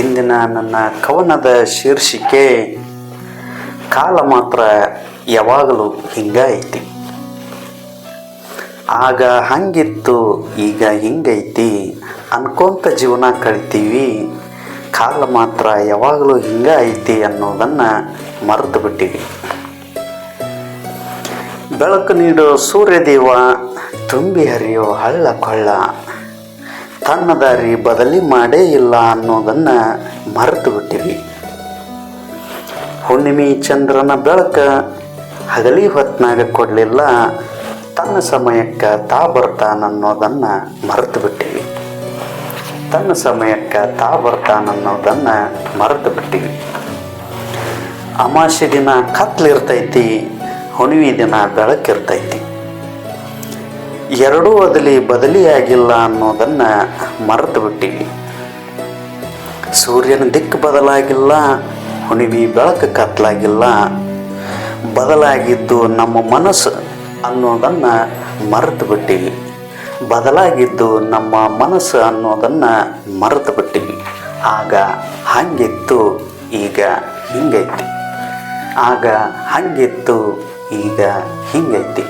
ಇಂದಿನ ನನ್ನ ಕವನದ ಶೀರ್ಷಿಕೆ, ಕಾಲ ಮಾತ್ರ ಯಾವಾಗಲೂ ಹಿಂಗೈತಿ ಆಗ ಹಂಗಿತ್ತು, ಈಗ ಹಿಂಗೈತಿ ಅನ್ಕೊಂತ ಜೀವನ ಕಳಿತೀವಿ. ಕಾಲ ಮಾತ್ರ ಯಾವಾಗಲೂ ಹಿಂಗ ಐತಿ ಅನ್ನೋದನ್ನು ಮರೆತು ಬಿಟ್ಟಿವಿ. ಬೆಳಕು ನೀಡೋ ಸೂರ್ಯದೇವ, ತುಂಬಿ ಹರಿಯೋ ಹಳ್ಳ ಕೊಳ್ಳ ತನ್ನ ದಾರಿ ಬದಲಿ ಮಾಡೇ ಇಲ್ಲ ಅನ್ನೋದನ್ನು ಮರೆತು ಬಿಟ್ಟಿವಿ ಹುಣ್ಣಿಮೆ ಚಂದ್ರನ ಬೆಳಕ ಹಗಲಿ ಹೊತ್ನಾಗ ಕೊಡಲಿಲ್ಲ, ತನ್ನ ಸಮಯಕ್ಕೆ ತಾ ಬರ್ತಾನನ್ನೋದನ್ನು ಮರೆತು ಬಿಟ್ಟಿವಿ ತನ್ನ ಸಮಯಕ್ಕೆ ತಾ ಬರ್ತಾನನ್ನೋದನ್ನು ಮರೆತು ಬಿಟ್ಟಿವಿ ಅಮಾಸೆ ದಿನ ಕತ್ಲಿರ್ತೈತಿ, ಹುಣ್ಣಿಮೆ ದಿನ ಬೆಳಕಿರ್ತೈತಿ. ಎರಡೂ ಅದಲಿ ಬದಲಿಯಾಗಿಲ್ಲ ಅನ್ನೋದನ್ನು ಮರೆತು ಬಿಟ್ಟಿವಿ. ಸೂರ್ಯನ ದಿಕ್ಕು ಬದಲಾಗಿಲ್ಲ, ಹುಣಿವಿ ಬೆಳಕು ಕತ್ತಲಾಗಿಲ್ಲ. ಬದಲಾಗಿದ್ದು ನಮ್ಮ ಮನಸ್ಸು ಅನ್ನೋದನ್ನು ಮರೆತು ಬಿಟ್ಟಿವಿ. ಬದಲಾಗಿದ್ದು ನಮ್ಮ ಮನಸ್ಸು ಅನ್ನೋದನ್ನು ಮರೆತು ಬಿಟ್ಟಿವಿ. ಆಗ ಹಂಗಿತ್ತು, ಈಗ ಹಿಂಗೈತಿ. ಆಗ ಹಂಗಿತ್ತು, ಈಗ ಹಿಂಗೈತಿ.